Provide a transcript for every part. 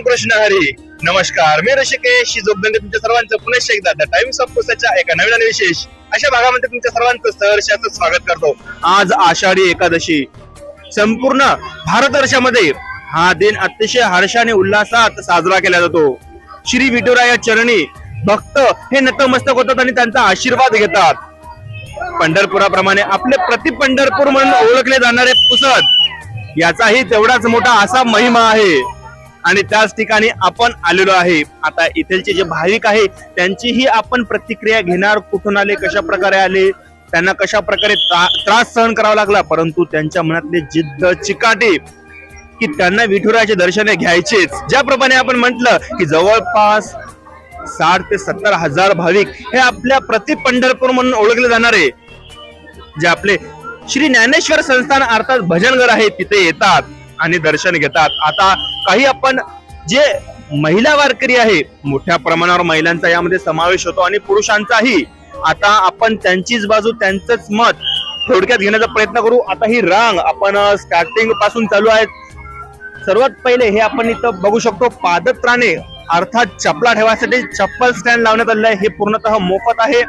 कृष्ण हरी. नमस्कार. मी ऋषिकेश. जोगदंडे तुमच्या सर्वांचं पुनश्च एकदा द टाइम्स ऑफ पुस्तकाच्या एका नवीन आणि विशेष अशा भागामध्ये तुमच्या सर्वांचं सहर्षाचं स्वागत करतो. आज आषाढी एकादशी. संपूर्ण भारतवर्षामध्ये हा दिन अतिशय हर्षाने उल्हासात साजरा केला जातो. श्री विठुराया चरणी भक्त हे नतमस्तक होतात आणि त्यांचा आशीर्वाद घेतात. पंढरपुराप्रमाणे आपले प्रति पंढरपूर म्हणून ओळखले जाणारे पुसद याचाही तेवढाच मोठा असा महिमा आहे. आणि त्याच ठिकाणी आपण आलेलो आहे. आता इथलचे जे भाविक आहे त्यांचीही आपण प्रतिक्रिया घेणार कुठून आले कशा प्रकारे आले त्यांना कशा प्रकारे त्रास सहन करावा लागला परंतु त्यांच्या मनातले जिद्द चिकाटी की त्यांना विठुराचे दर्शने घ्यायचेच. ज्याप्रमाणे आपण म्हटलं की जवळपास साठ ते सत्तर हजार भाविक हे आपल्या प्रति पंढरपूर म्हणून ओळखले जाणारे जे आपले श्री ज्ञानेश्वर संस्थान अर्थात भजनगर आहे तिथे येतात. आणि दर्शन घेतात. आता काही आपण जे महिला वारकरी आहे मोठ्या प्रमाणावर महिलांचा यामध्ये समावेश होतो आणि पुरुषांचाही. आता आपण त्यांचीच बाजू त्यांचंच मत थोडक्यात घेण्याचा प्रयत्न करू. आता ही रांग आपण स्टार्टिंगपासून चालू आहेत सर्वात पहिले हे आपण इथं बघू शकतो पादत्राणे अर्थात चपला ठेवायसाठी चप्पल स्टँड लावण्यात आलेलं आहे. हे पूर्णतः मोफत आहे.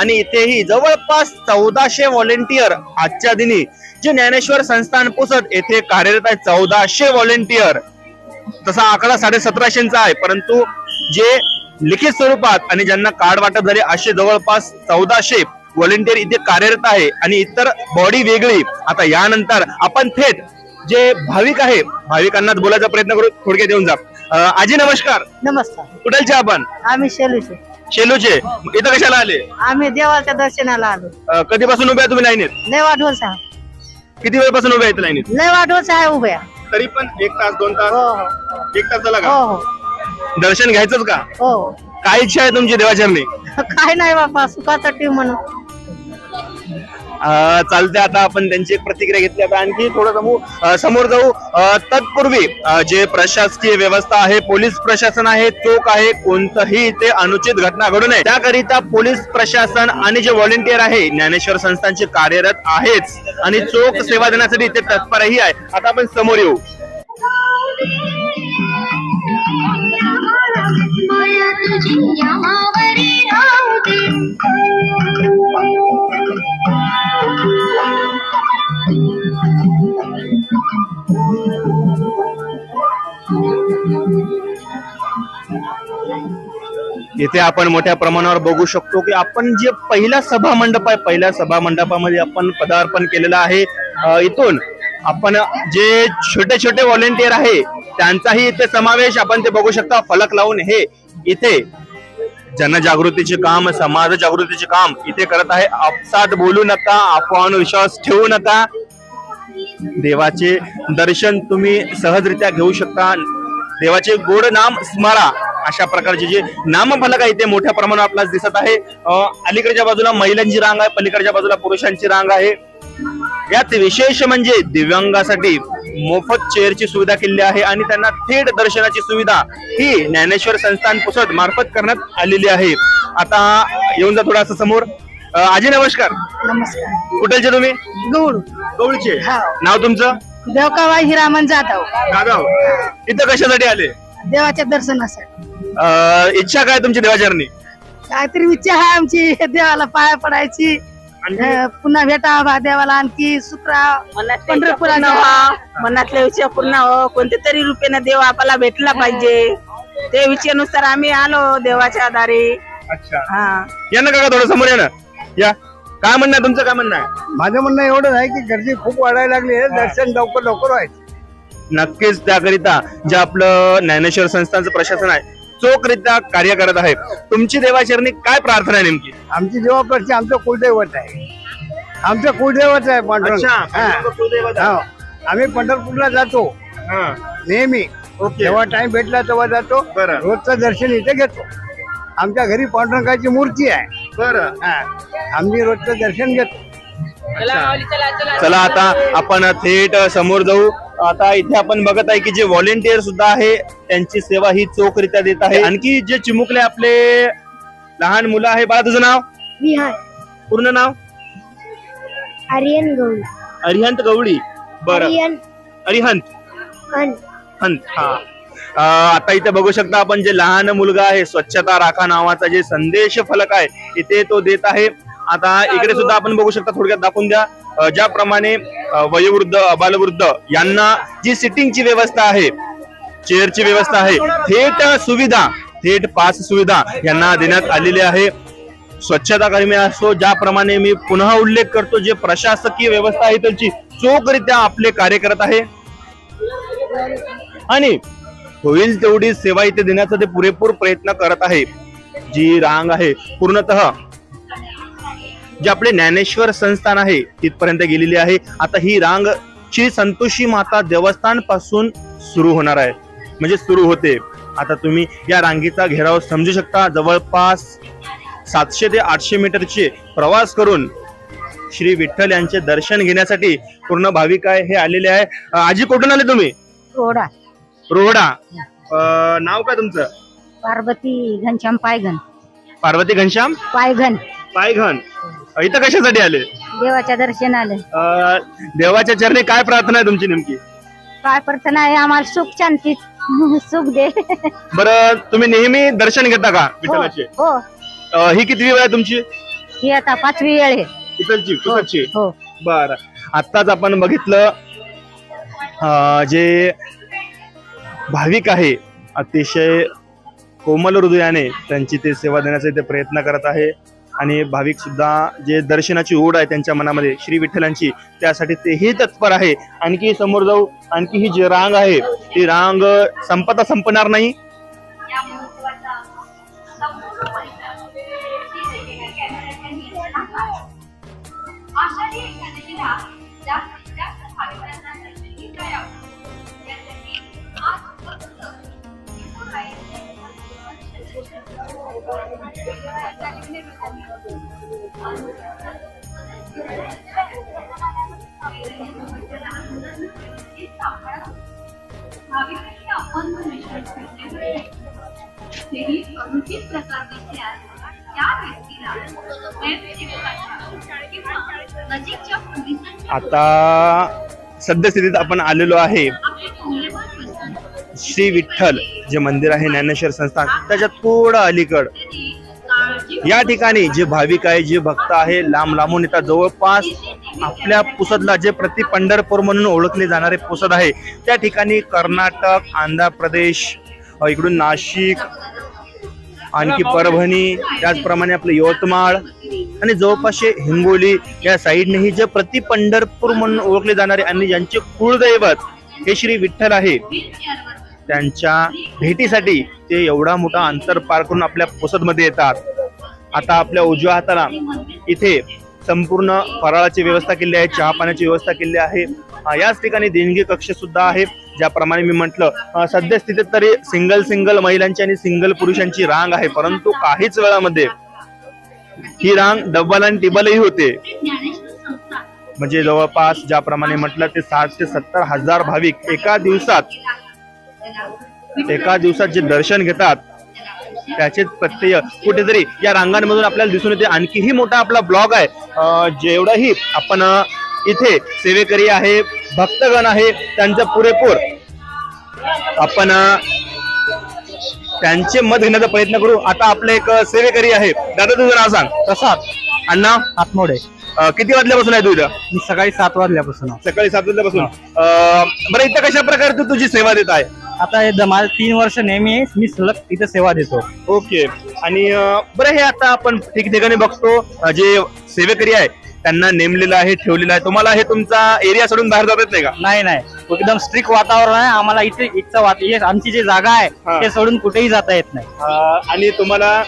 आणि इथेही जवळपास चौदाशे व्हॉलेंटियर आजच्या दिनी जे ज्ञानेश्वर संस्थान पुसद येथे कार्यरत आहे चौदाशे व्हॉलेंटियर तसा आकडा साडे सतराशेचा आहे परंतु जे लिखित स्वरूपात आणि ज्यांना कार्ड वाटप झाले असे जवळपास चौदाशे व्हॉलेंटियर इथे कार्यरत आहे आणि इतर बॉडी वेगळी. आता यानंतर आपण थेट जे भाविक आहे भाविकांना बोलायचा प्रयत्न करू थोडक्यात येऊन जा. आजी नमस्कार. नमस्कार. कुठलचे आपण? आम्ही शेलूचे शेलूचे. इथं कशाला आले? आम्ही देवाच्या दर्शनाला आलो. अं, कधीपासून उभे आहे तुम्ही लाईनीत? लय वाढवस आहे किती वेळपासून उभे आहेत लाईनीत? लय वाढवस आहे उभ्या तरी पण एक तास दोन तास? हो हो. एक तास झाला हो का? हो दर्शन घ्यायचंच का? हो. काय इच्छा आहे तुमची देवाचरणी काय नाही बापा सुखाचा टीम म्हणून. चालते आता आपण त्यांची एक प्रतिक्रिया घेतली. आता आणखी थोडं समू समोर जाऊ. तत्पूर्वी जे प्रशासकीय व्यवस्था आहे पोलीस प्रशासन आहे चोख आहे कोणतंही इथे अनुचित घटना घडू नये. त्याकरिता पोलीस प्रशासन आणि जे व्हॉलेंटियर आहे ज्ञानेश्वर संस्थांचे कार्यरत आहेच. आणि चोख सेवा देण्यासाठी इथे तत्परही आहे. आता आपण समोर येऊ. तुझी इथे आपण मोठ्या प्रमाणावर बघू शकतो की आपण जे पहिला सभा मंडप आहे पहिल्या सभा मंडपामध्ये आपण पदार्पण केलेलं आहे. इथून आपण जे छोटे छोटे व्हॉलेंटियर आहे त्यांचाही इथे समावेश आपण ते बघू शकता. फलक लावून हे इथे जनजागृतीचे काम समाज जागृतीचे काम इथे करत आहे. आपसात बोलू नका आपण विश्वास ठेवू नका. देवाचे दर्शन तुम्ही सहजरित्या घेऊ शकता. देवाचे गोड नाम स्मरा. अशा प्रकारचे जे नामफलक आहे ते मोठ्या प्रमाणावर आपल्याला दिसत आहे. अलीकडच्या बाजूला महिलांची रांग आहे पलीकडच्या बाजूला पुरुषांची रांग आहे. यात विशेष म्हणजे दिव्यांगासाठी मोफत चेअरची सुविधा केली आहे आणि त्यांना थेट दर्शनाची सुविधा ही ज्ञानेश्वर संस्थान पुसद मार्फत करण्यात आलेली आहे. आता येऊन जा थोडासा समोर. आजी नमस्कार. नमस्कार. कुठलचे तुम्ही? गौड. हा. नाव तुमचं? देवकाबाई हिरामन जाधव. दादा इथं कशासाठी आले? देवाच्या दर्शनासाठी. अं, इच्छा काय तुमची देवाचरणी? काहीतरी इच्छा आहे आमची. देवाला पाया पडायची. अं, पुन्हा भेटावा देवाला आणखी. सुखरा मनातल्या इच्छा पूर्ण व्हा, मनातल्या इच्छा पूर्ण हो कोणत्या तरी रूपेने देव आपल्याला भेटला पाहिजे. ते विचारानुसार आम्ही आलो देवाच्या दारी अच्छा. हा. या ना काका थोडं समोर या ना. या. काय म्हणणं आहे तुमचं? काय म्हणणं आहे? माझं म्हणणं एवढं आहे की गर्दी खूप वाढायला लागली आहे. दर्शन लवकर लवकर व्हायचं. नक्कीच त्याकरिता जे आपलं ज्ञानेश्वर संस्थांचं प्रशासन आहे चोखरित्या कार्य करत आहे तुमची देवाचरणी काय प्रार्थना आहे नेमकी? आमची जबाबदारी आमचं कुलदैवत आहे. आमचं कुलदैवत आहे पांडुरंग अच्छा हा. हो. आम्ही पंढरपूरला जातो. हा. नेहमी. ओके. जेव्हा टाइम भेटला तेव्हा जातो. बरं. रोजचं दर्शन इथे घेतो. आमच्या घरी पांडुरंगाची मूर्ती आहे. बरं. हा. आम्ही रोजचं दर्शन घेतो. चला आता आपण थेट समोर जाऊ. आता इथे आपण बघत आहे की जे व्हॉलेंटियर सुद्धा आहे त्यांची सेवा ही चोखरित्या देत आहे. आणखी जे चिमुकले आपले लहान मुलं आहे बाळा तुझं नाव? विहार पूर्ण नाव? आर्यन गौड अरिहंत गवळी. बरं. आर्यन. अरिहंत. अन हंत हा. अं, आता इथे बघू शकता आपण जे लहान मुलगा आहे स्वच्छता राखा नावाचा जे संदेश फलक आहे इथे तो देत आहे. आता इकडे सुद्धा आपण बघू शकता थोडक्यात दाखवून द्या. ज्याप्रमाणे वयोवृद्ध अबालवृद्ध यांना जी सिटिंगची व्यवस्था आहे चेअरची व्यवस्था आहे थेट सुविधा थेट पास सुविधा यांना देण्यात आलेली आहे. स्वच्छता कर्मी असो ज्याप्रमाणे मी पुन्हा उल्लेख करतो जे प्रशासकीय व्यवस्था आहे त्यांची चोखरित्या आपले कार्य करत आहे. आणि होईल तेवढी सेवा इथे देण्याचा ते पुरेपूर प्रयत्न करत आहे. जी रांग आहे पूर्णतः जे आपले ज्ञानेश्वर संस्थान आहे तिथपर्यंत गेलेली आहे. आता ही रांग श्री संतोषी माता देवस्थानपासून सुरू होणार आहे. म्हणजे सुरू होते. आता तुम्ही या रांगेचा घेराव समजू शकता. जवळपास सातशे ते आठशे मीटरचे प्रवास करून श्री विठ्ठल यांचे दर्शन घेण्यासाठी पूर्ण भाविक आहे हे आलेले आहे. आजी कुठून आले तुम्ही? रोहडा. अं, नाव काय तुमचं? पार्वती घनश्याम पायघन. पार्वती घनश्याम? पायघन. पायघन. इथं कशासाठी आले? देवाच्या दर्शनाला. अं, देवाच्या चरणी काय प्रार्थना आहे तुमची नेमकी? काय प्रार्थना आहे? आम्हाला सुख शांती सुख दे. बरं तुम्ही नेहमी दर्शन घेता का विठ्ठलाचे? हो. अं, ही किती वेळ आहे तुमची? ही आता पाचवी वेळ आहे. इथलची कुठची हो. बर. आत्ताच आपण बघितलं अं, जे भाविक आहे अतिशय कोमल हृदयाने त्यांची ते सेवा देण्याचा इथे प्रयत्न करत आहे. आणि भाविक सुद्धा जे दर्शनाची ओढ आहे त्यांच्या मनामध्ये श्री विठ्ठलांची त्यासाठी तेही तत्पर आहे. आणखी समोर जाऊ आणखी ही जी रांग आहे ती रांग संपता संपणार नाही. अनुचित प्रकार दिसल्यास त्या व्यक्तीला स्वयंसेवकाच्या किंवा नजीकच्या पोलिसांच्या आता सद्यस्थितीत आपण आलेलो आहे. श्री विठ्ठल. जे मंदिर आहे ज्ञानेश्वर संस्थान त्याच्या थोडं अलीकड. या ठिकाणी जे भाविक आहे जे भक्त आहे लांब लांबून येतात. जवळपास आपल्या पुसदला जे प्रति पंढरपूर म्हणून ओळखले जाणारे पुसद आहे त्या ठिकाणी कर्नाटक आंध्र प्रदेश इकडून नाशिक आणखी परभणी त्याचप्रमाणे आपलं यवतमाळ आणि जवळपासचे हिंगोली या साईडनेही जे प्रति पंढरपूर म्हणून ओळखले जाणारे आणि ज्यांचे कुळदैवत हे श्री विठ्ठल आहे त्यांच्या भेटीसाठी ते एवढा मोठा अंतर पार करून आपल्या पुसदमध्ये येतात. आता आपल्या उजव्या हाताला इथे संपूर्ण फराळाची व्यवस्था केली आहे चहा पाण्याची व्यवस्था केली आहे. याच ठिकाणी देणगी कक्ष सुद्धा आहे. ज्याप्रमाणे मी म्हटलं सद्यस्थितीत तरी सिंगल सिंगल महिलांची आणि सिंगल पुरुषांची रांग आहे परंतु काहीच वेळामध्ये ही रांग डबल आणि टिबलही होते. म्हणजे जवळपास ज्याप्रमाणे म्हटलं ते साठ ते सत्तर हजार भाविक एका दिवसात एका दिवसात जे दर्शन घेतात त्याचे प्रत्यय कुठेतरी या रांगांमधून आपल्याला दिसून येते. आणखीही मोठा आपला ब्लॉग आहे. जेवढंही आपण इथे सेवेकरी आहे भक्तगण आहे त्यांचं पुरेपूर आपण त्यांचे मत घेण्याचा प्रयत्न करू. आता आपले एक सेवेकरी आहे. दादा तुझं नाव सांग. प्रसाद. अण्णा? आतमोडे किती वाजल्यापासून आहे तू इथं? मी सकाळी सात वाजल्यापासून. सकाळी सात वाजल्यापासून. बरं इथं कशा प्रकारे तू तुझी सेवा देत आहे? आता हे माझं तीन वर्ष नेहमी मी सलग इथे सेवा देतो. ओके. आणि अं, बरं हे आता आपण ठिकठिकाणी बघतो अं, जे सेवेकरी आहे त्यांना नेमलेलं आहे ठेवलेलं आहे. तुम्हाला हे तुमचा एरिया सोडून बाहेर जात येत नाही का? नाही नाही. एकदम स्ट्रिक्ट वातावरण आहे. आम्हाला इथे इथचं वात हे आमची जी जागा हा. आहे ते सोडून कुठेही जाता येत नाही. अं, आणि तुम्हाला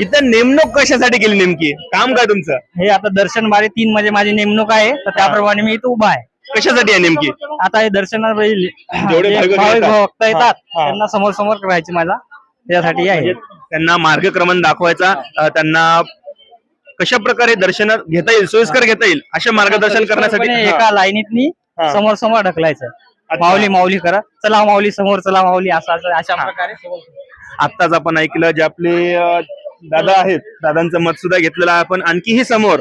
इथं नेमणूक कशासाठी केली नेमकी? काम काय तुमचं? हे आता दर्शन बारे तीन मध्ये माझी नेमणूक आहे तर त्याप्रमाणे मी इथे उभा आहे. कशासाठी आहे नेमकी आता हे दर्शनाला जेवढे जे भाविक भाविक येतात. भक्त येतात हा. त्यांना समोर समोर करायची माझा त्यासाठी आहे म्हणजे त्यांना मार्गक्रमण दाखवायचा अं, त्यांना कशा प्रकारे दर्शन घेता येईल सोयीस्कर घेता येईल असे मार्गदर्शन करण्यासाठी हा. एका लाईनीतनी हा. समोर समोर ढकलायचं अच्छा. माऊली माऊली करा चला माऊली समोर चला माऊली असं असं अशा प्रकारे समोर. आत्ताच आपण ऐकलं जे आपले अं, दादा आहेत दादांचं मत सुद्धा घेतलेलं आहे आपण आणखीही समोर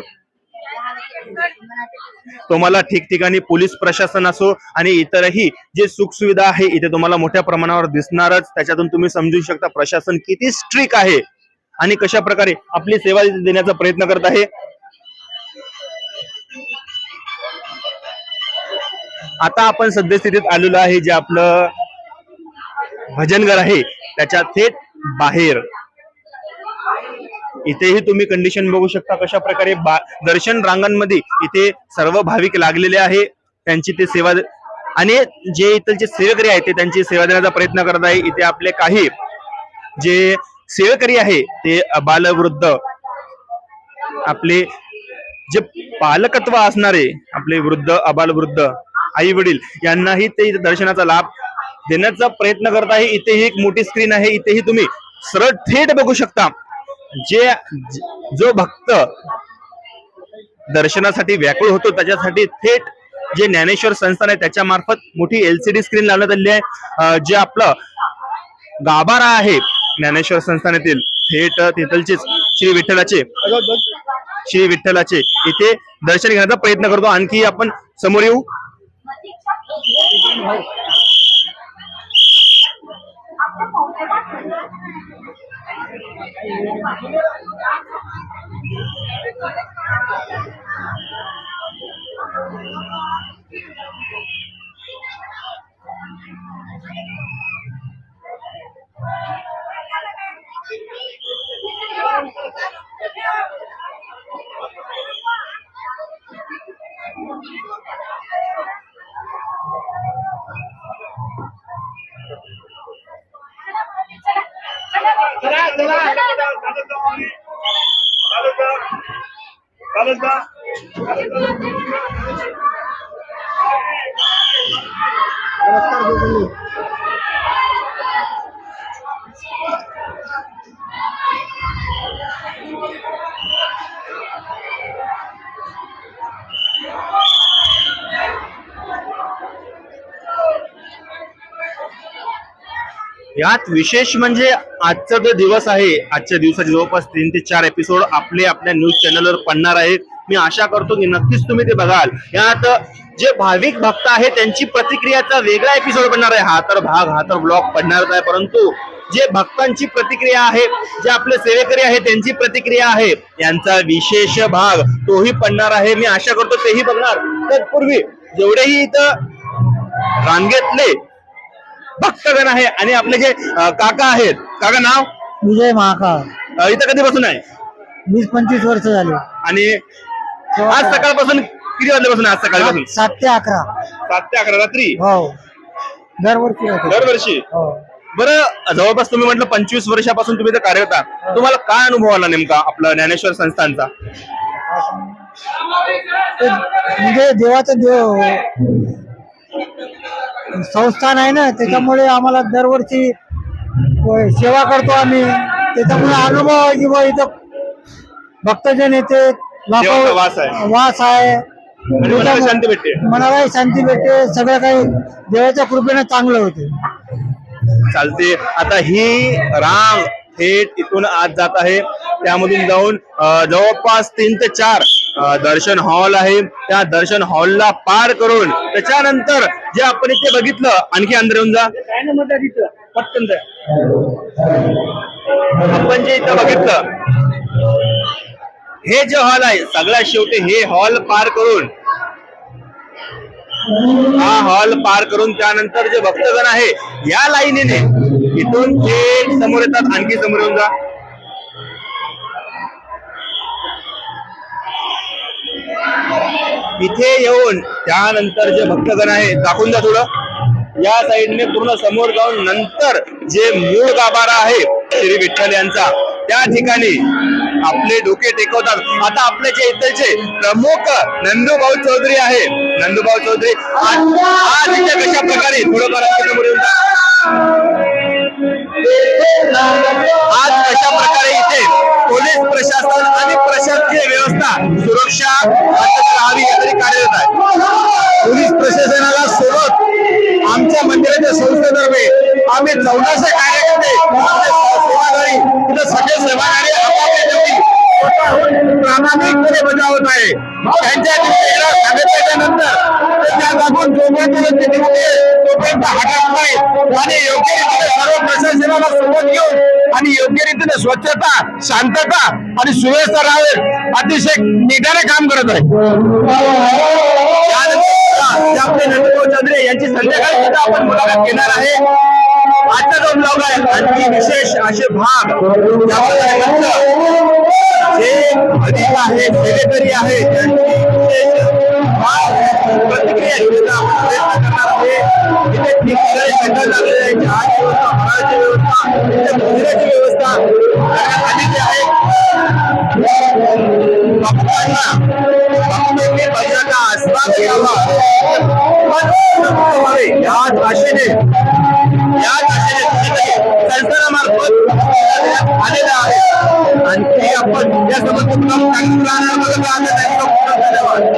तुम्हाला ठिकठिकाणी पोलीस प्रशासन असो आणि इतरही जे सुखसुविधा आहे इथे तुम्हाला मोठ्या प्रमाणावर दिसणारच. त्याच्यातून तुम्ही समजू शकता प्रशासन किती स्ट्रिक आहे आणि कशा प्रकारे आपली सेवा देण्याचा प्रयत्न करत आहे. आता आपण सद्यस्थितीत आलेलो आहे जे आपलं भजनघर आहे त्याच्या थेट बाहेर. इथेही तुम्ही कंडिशन बघू शकता कशा प्रकारे बा- दर्शन रांगांमध्ये इथे सर्व भाविक लागलेले आहे. त्यांची ते सेवा आणि जे इथलचे सेवेकरी आहेत ते त्यांची सेवा देण्याचा प्रयत्न करत आहे. इथे आपले काही जे सेवेकरी आहे ते बालवृद्ध आपले जे पालकत्व असणारे आपले वृद्ध अबालवृद्ध आई वडील यांनाही ते दर्शनाचा लाभ देण्याचा प्रयत्न करत आहे. इथे एक मोठी स्क्रीन आहे. इथेही तुम्ही सरळ थेट बघू शकता. जे जो भक्त दर्शनासाठी व्याकुळ होतो त्याच्यासाठी थेट जे ज्ञानेश्वर संस्थान आहे त्याच्या मार्फत मोठी एलसीडी स्क्रीन लावण्यात आली आहे. जे आपलं गाभारा आहे ज्ञानेश्वर संस्थानातील थेट तिथलचेच श्री विठ्ठलाचे श्री विठ्ठलाचे इथे दर्शन घेण्याचा प्रयत्न करतो. आणखी आपण समोर येऊ. 嗯。भारत यात विशेष म्हणजे आजचा जो दिवस आहे आजच्या दिवसाचे जवळपास तीन ते चार एपिसोड आपले आपल्या न्यूज चॅनलवर पडणार आहेत. मी आशा करतो की नक्कीच तुम्ही ते बघाल. यात जे भाविक भक्त आहेत त्यांची प्रतिक्रियाचा वेगळा एपिसोड बनणार आहे. हा तर भाग हा तर ब्लॉग पडणारच आहे. परंतु जे भक्तांची प्रतिक्रिया आहे जे आपले सेवेकरी आहे त्यांची प्रतिक्रिया आहे यांचा विशेष भाग तोही पडणार आहे. मी आशा करतो तेही बघणार. तत्पूर्वी जेवढेही इथं रांगेतले भक्तगण आहे आणि आपले जे अं, काका आहेत काका नाव? विजय महाकाळ. अं, इथं कधीपासून आहे? वीस पंचवीस वर्ष झाले. आणि आज सकाळपासून किती वाजल्यापासून आहे आज सकाळपासून? सात ते अकरा. सात ते अकरा रात्री? हो. दरवर्षी होते. दरवर्षी? हो. बरं जवळपास तुम्ही म्हटलं पंचवीस वर्षापासून तुम्ही इथं कार्यरत आहात. तुम्हाला काय अनुभव आला नेमका आपला ज्ञानेश्वर संस्थांचा? ते म्हणजे देवाचं देव संस्थान आहे ना त्याच्यामुळे आम्हाला दरवर्षी सेवा करतो आम्ही. त्याच्यामुळे अनुभव आहे की बा इथं भक्तजन येते देवाचा वास आहे. वास आहे. आणि मनाला शांती भेटते. मनालाही शांती भेटते. सगळं काही देवाच्या कृपेने चांगलं होते. चालते. आता ही रांग थेट इथून आज जात आहे. त्यामधून जाऊन अं, जवळपास तीन ते चार दर्शन हॉल आहे. त्या दर्शन हॉलला पार करून त्याच्यानंतर जे आपण इथे बघितलं आणखी अंदर येऊन जा. पटकन जा. आपण जे इथं बघितलं हे जे हॉल आहे सगळ्यात शेवटी हे हॉल पार करून हा हॉल पार करून त्यानंतर जे भक्तगण आहे या लाईनीने इथून थेट समोर येतात. आणखी समोर येऊन जा. इथे येऊन त्यानंतर जे भक्तगण आहे दाखवून द्या थोडं. या साईडने पूर्ण समोर जाऊन नंतर जे मूळ गाभारा आहे श्री विठ्ठल यांचा त्या ठिकाणी आपले डोके टेकवतात. आता आपले जे इथलचे प्रमुख नंदूभाऊ चौधरी आहे. नंदूभाऊ चौधरी आज आज इथे कशा प्रकारे येऊन आज कशा प्रकारे इथे पोलीस प्रशासन आणि प्रशासकीय व्यवस्था सुरक्षा अत्यंत राहावी यासाठी कार्यरत आहे. पोलीस प्रशासनाला सोबत आमच्या मंदिराच्या संस्थेतर्फे आम्ही चौदाशे कार्यकर्ते आमचे सगळे सेवाधारी आपापल्या प्रामाणिकपणे बजावत आहे त्यांच्या नंतर त्या जोपर्यंत ते तोपर्यंत हटत नाही आणि योग्य रीतीने सर्व प्रशासनाला सोबत घेऊन आणि योग्य रीतीने स्वच्छता शांतता आणि सुव्यवस्था राहावे अतिशय निघाने काम करत आहे. त्यानंतर आपले नंदभाऊ चंद्रे यांची संध्याकाळी सुद्धा आपण मुलाखत घेणार आहे. आजचा जो ब्लॉग आहे. आणखी विशेष असे भाग यामध्ये जे अधिक आहे सेक्रेटरी आहे त्यांची प्रतिक्रिया प्रयत्न करणार आहे इथे ठिकठिकाणी सेंटर लागलेले आहे चहाची व्यवस्था फळाची व्यवस्था इथे व्यवस्था करण्यात आलेली आहे. भक्तांना आस्वाद घ्यावा याच आशेने याच आशेने संस्थानामार्फत आलेला आहे आणखी आपण या चांगली राहणार बघत राहणार